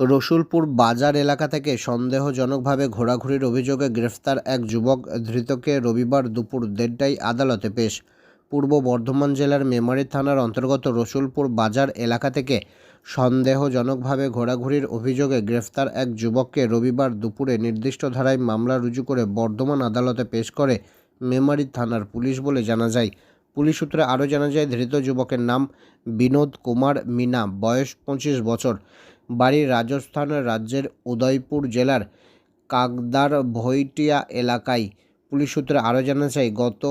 রসুলপুর বাজার এলাকা থেকে সন্দেহজনকভাবে ঘোরাঘুরির অভিযোগে গ্রেফতার এক যুবক ধৃতকে রবিবার দুপুর দেড়টায় আদালতে পেশ। পূর্ব বর্ধমান জেলার মেমারি থানার অন্তর্গত রসুলপুর বাজার এলাকা থেকে সন্দেহজনকভাবে ঘোরাঘুরির অভিযোগে গ্রেফতার এক যুবককে রবিবার দুপুরে নির্দিষ্ট ধারায় মামলা রুজু করে বর্ধমান আদালতে পেশ করে মেমারি থানার পুলিশ বলে জানা যায়। পুলিশ সূত্রে আরও জানা যায়, ধৃত যুবকের নাম বিনোদ কুমার মিনা, বয়স পঁচিশ বছর। বাড়ি রাজস্থান রাজ্যের উদয়পুর জেলার কাকদার ভৈটিয়া এলাকায়। পুলিশ সূত্রে আরও জানা যায় গত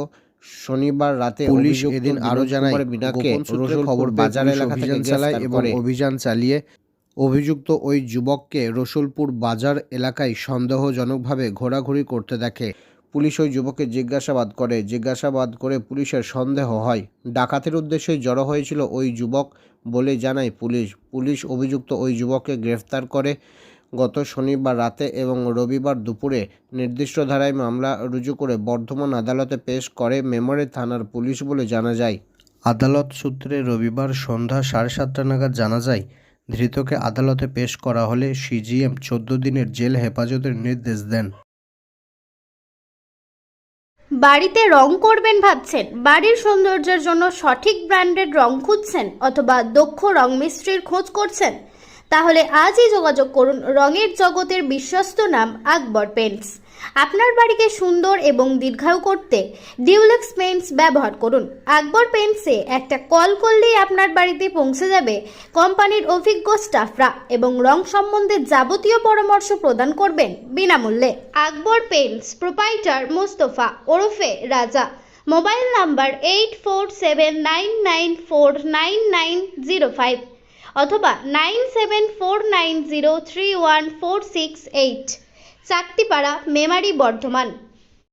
শনিবার রাতে পুলিশ এদিন আরও জানায় বিনাকে খবর বাজার এলাকা থেকে চালায় এবং অভিযান চালিয়ে অভিযুক্ত ওই যুবককে রসুলপুর বাজার এলাকায় সন্দেহজনকভাবে ঘোরাঘুরি করতে দেখে। পুলিশ ওই যুবককে জিজ্ঞাসাবাদ করে। জিজ্ঞাসাবাদ করে পুলিশের সন্দেহ হয়। ডাকাতের উদ্দেশ্যে জড়ো হয়েছিল ওই যুবক বলে জানায় পুলিশ। পুলিশ অভিযুক্ত ওই যুবককে গ্রেফতার করে গত শনিবার রাতে এবং রবিবার দুপুরে নির্দিষ্ট ধারায় মামলা রুজু করে বর্ধমান আদালতে পেশ করে মেমরি থানার পুলিশ বলে জানা যায়। আদালত সূত্রে রবিবার সন্ধ্যা সাড়ে সাতটা নাগাদ জানা যায়, ধৃতকে আদালতে পেশ করা হলে সিজিএম চোদ্দ দিনের জেল হেফাজতের নির্দেশ দেন। বাড়িতে রং করবেন ভাবছেন। বাড়ির সৌন্দর্যের জন্য সঠিক ব্র্যান্ডের রং খুঁজছেন অথবা দক্ষ রং মিস্ত্রির খোঁজ করছেন? তাহলে আজই যোগাযোগ করুন রঙের জগতের বিশ্বস্ত নাম আকবর পেন্টস। আপনার বাড়িকে সুন্দর এবং দীর্ঘায়ু করতে ডিউলেক্স পেন্টস ব্যবহার করুন। আকবর পেন্টসে একটা কল করলেই আপনার বাড়িতে পৌঁছে যাবে কোম্পানির অভিজ্ঞ স্টাফরা এবং রং সম্বন্ধে যাবতীয় পরামর্শ প্রদান করবেন বিনামূল্যে। আকবর পেন্টস, প্রোপাইটার মোস্তফা ওরফে Raja. Mobile number eight four seven nine nine four nine nine zero five অথবা nine seven four nine zero three one four six eight. Chaktipara Memari Bardhaman.